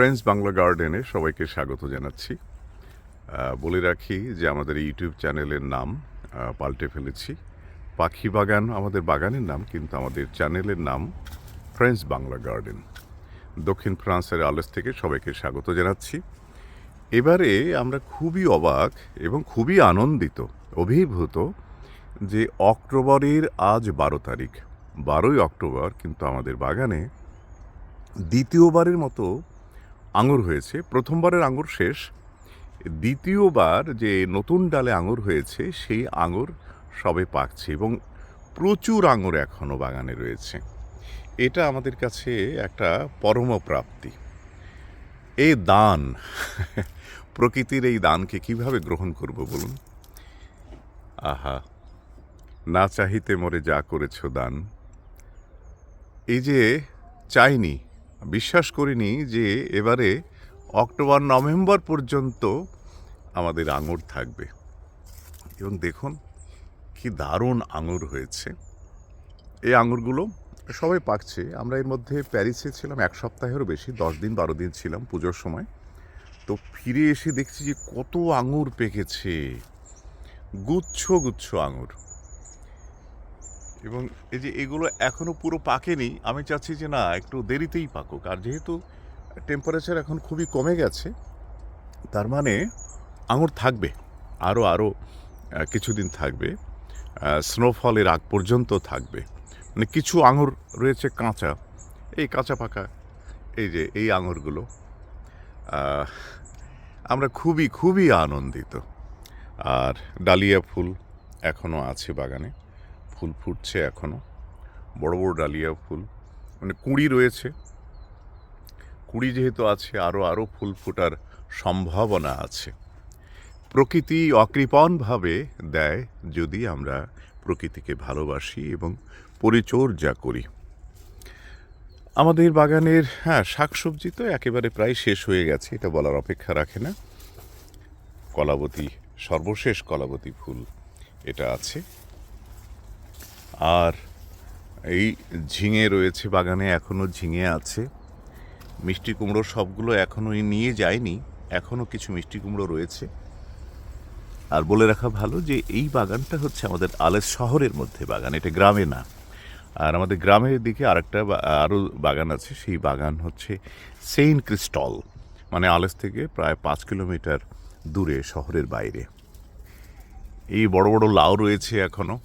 Friends Bangla গার্ডেনে সবাইকে স্বাগত জানাচ্ছি। বলে রাখি যে আমাদের ইউটিউব চ্যানেলের নাম পাল্টে ফেলেছি। পাখি বাগান আমাদের বাগানের নাম, কিন্তু আমাদের চ্যানেলের নাম ফ্রেন্ডস বাংলা গার্ডেন দক্ষিণ ফ্রান্সের আলেস থেকে সবাইকে স্বাগত জানাচ্ছি। এবারে আমরা খুবই অবাক এবং খুবই আনন্দিত, অভিভূত যে অক্টোবরের আজ বারো তারিখ। বারোই অক্টোবর কিন্তু আমাদের বাগানে দ্বিতীয়বারের মতো আঙুর হয়েছে। প্রথমবারের আঙুর শেষ। দ্বিতীয়বার যে নতুন ডালে আঙুর হয়েছে, সেই আঙুর সবে পাকছে এবং প্রচুর আঙুর এখনও বাগানে রয়েছে। এটা আমাদের কাছে একটা পরম প্রাপ্তি। এই দান, প্রকৃতির এই দানকে কীভাবে গ্রহণ করব বলুন? আহা, না চাহিতে মরে যা করেছ দান। এই যে চাইনি বিশ্বাস করিনি যে এবারে অক্টোবর, নভেম্বর পর্যন্ত আমাদের আঙুর থাকবে। এবং দেখুন কি দারুণ আঙুর হয়েছে। এই আঙুরগুলো সবাই পাকছে। আমরা এর মধ্যে প্যারিসে ছিলাম এক সপ্তাহেরও বেশি, দশ দিন, বারো দিন ছিলাম পুজোর সময়। তো ফিরে এসে দেখছি যে কত আঙুর পেকেছে। গুচ্ছ গুচ্ছ আঙুর। এবং এই যে এগুলো এখনও পুরো পাকেনি, আমি চাচ্ছি যে না, একটু দেরিতেই পাকুক। আর যেহেতু টেম্পারেচার এখন খুবই কমে গেছে, তার মানে আঙুর থাকবে আরও আরও কিছুদিন থাকবে স্নোফলের আগ পর্যন্ত থাকবে। মানে কিছু আঙুর রয়েছে কাঁচা, এই কাঁচা পাকা, এই যে, এই আঙুরগুলো। আমরা খুবই খুবই আনন্দিত। আর ডালিয়া ফুল এখনও আছে বাগানে। ফুল ফুটছে এখনও বড় বড় ডালিয়া ফুল। মানে কুঁড়ি রয়েছে। কুঁড়ি যেহেতু আছে আরও আরও ফুল ফোটার সম্ভাবনা আছে। প্রকৃতি অকৃপণভাবে দেয় যদি আমরা প্রকৃতিকে ভালোবাসি এবং পরিচর্যা করি। আমাদের বাগানের হ্যাঁ শাকসবজি তো একেবারে প্রায় শেষ হয়ে গেছে, এটা বলার অপেক্ষা রাখে না। কলাবতী, সর্বশেষ কলাবতী ফুল এটা আছে। আর এই ঝিঙে রয়েছে বাগানে এখনও ঝিঙে আছে। মিষ্টি কুমড়ো সবগুলো এখনও নিয়ে যায়নি এখনও কিছু মিষ্টি কুমড়ো রয়েছে। আর বলে রাখা ভালো যে এই বাগানটা হচ্ছে আমাদের আলেস শহরের মধ্যে বাগান, এটা গ্রামে না। আর আমাদের গ্রামের দিকে আরেকটা আরও বাগান আছে, সেই বাগান হচ্ছে সেইন্ট ক্রিস্টল মানে আলেস থেকে প্রায় পাঁচ কিলোমিটার দূরে, শহরের বাইরে। এই বড় বড় লাউ রয়েছে এখনও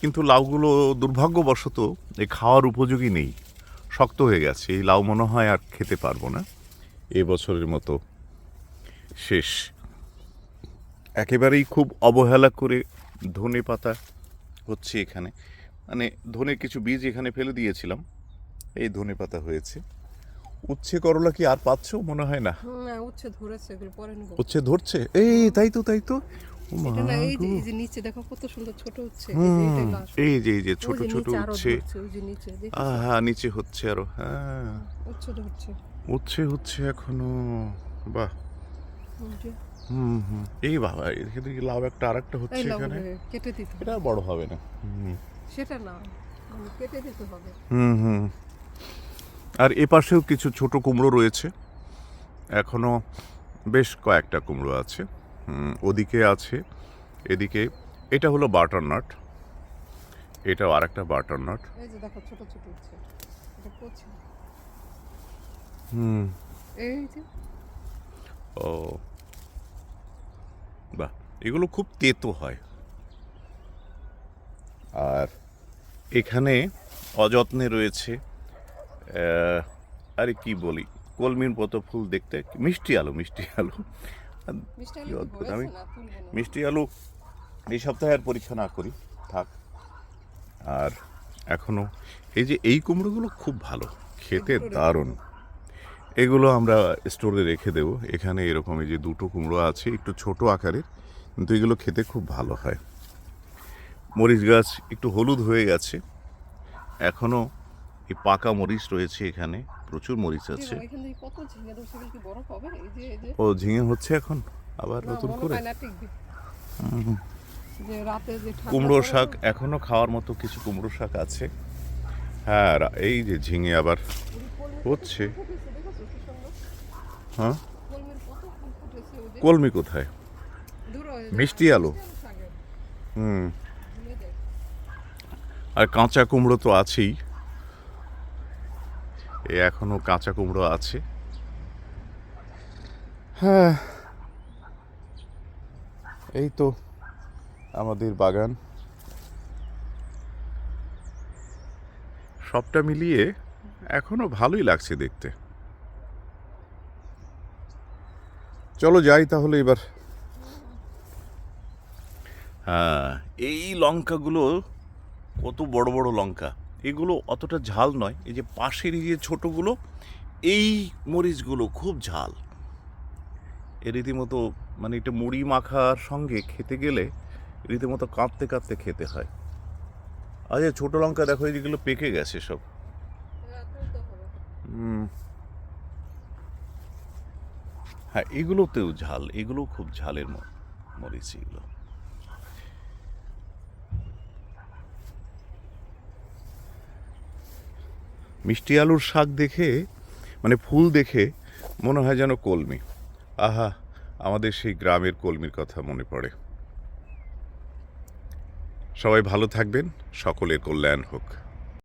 কিন্তু লাউগুলো দুর্ভাগ্যবশত এই খাওয়ার উপযোগী নেই। শক্ত হয়ে গেছে। এই লাউ মনে হয় আর খেতে পারব না। এ বছরের মতো শেষ। একেবারেই খুব অবহেলা করে ধনে পাতা হচ্ছে এখানে। মানে ধনে কিছু বীজ এখানে ফেলে দিয়েছিলাম। এই ধনে পাতা হয়েছে। উচ্ছে করলা কি আর পাচ্ছ? মনে হয় না। উচ্ছে ধরেছে উচ্ছে ধরছে? এই তাই তো তাই তো। এই যে। এই যে নিচে দেখো ছোট এই যে হুম, এটাই লাস্ট। এই যে এই যে ওই ছোট যে নিচে উচ্ছে হচ্ছে আরও হ্যাঁ। উচ্ছে হচ্ছে এখনও বাহ। হুম হুম। এই বাবা এখানে কি লাউ একটা আরেকটা হচ্ছে এখানে? কেটে দিতে। এটা বড় হবে না। সেটা না কেটে দিতে হবে। হুম হুম। আর এ পাশেও কিছু ছোট কুমড়ো রয়েছে। এখনও বেশ কয়েকটা কুমড়ো আছে। ওদিকে আছে এদিকে এটা হলো বাটার নাট এটাও আরেকটা বাটার নাট। এই যে দেখো ছোট ছোট উচ্ছে এটা কচি। হুম। এই যে। ও বাহ এগুলো খুব তেতো হয়। আর এখানে অযত্নে রয়েছে আরে কি বলি কলমির মতো ফুল দেখতে মিষ্টি আলু মিষ্টি আলু। আমি মিষ্টি আলু এই সপ্তাহে আর পরীক্ষা না করি থাক। আর এখনও এই যে এই কুমড়োগুলো খুব ভালো খেতে দারুণ। এগুলো আমরা স্টোরে রেখে দেবো। এখানে এরকম এই যে দুটো কুমড়ো আছে একটু ছোট আকারের কিন্তু এগুলো খেতে খুব ভালো হয়। মরিচ গাছ একটু হলুদ হয়ে গেছে। এখনও এই পাকা মরিচ রয়েছে এখানে। প্রচুর মরিচ আছে। ও ঝিঙে হচ্ছে এখন আবার নতুন করে? কুমড়ো শাক এখনও খাওয়ার মতো কিছু কুমড়ো শাক আছে। হ্যাঁ এই যে ঝিঙে আবার হচ্ছে? হ্যাঁ? কলমি কোথায়? মিষ্টি আলু। হুম। আর কাঁচা কুমড়ো তো আছেই। এ এখনও কাঁচা কুমড়ো আছে। হ্যাঁ। এই তো আমাদের বাগান। সবটা মিলিয়ে এখনও ভালোই লাগছে দেখতে। চলো যাই তাহলে এবার। হ্যাঁ এই লঙ্কাগুলো কত বড় বড় লঙ্কা। এগুলো অতটা ঝাল নয়। এই যে পাশের এই যে ছোটোগুলো এই মরিচগুলো খুব ঝাল। এ রীতিমতো মানে এটা মুড়ি মাখার সঙ্গে খেতে গেলে রীতিমতো কাঁদতে কাঁদতে খেতে হয়। আচ্ছা ছোটো লঙ্কা দেখো যেগুলো পেকে গেছে সব। হ্যাঁ, এগুলোতেও ঝাল এগুলো খুব ঝালের মরিচ এগুলো। মিষ্টি আলুর শাক দেখে মানে ফুল দেখে মনে হয় যেন কলমি। আহা, আমাদের সেই গ্রামের কলমির কথা মনে পড়ে। সবাই ভালো থাকবেন, সকলের কল্যাণ হোক।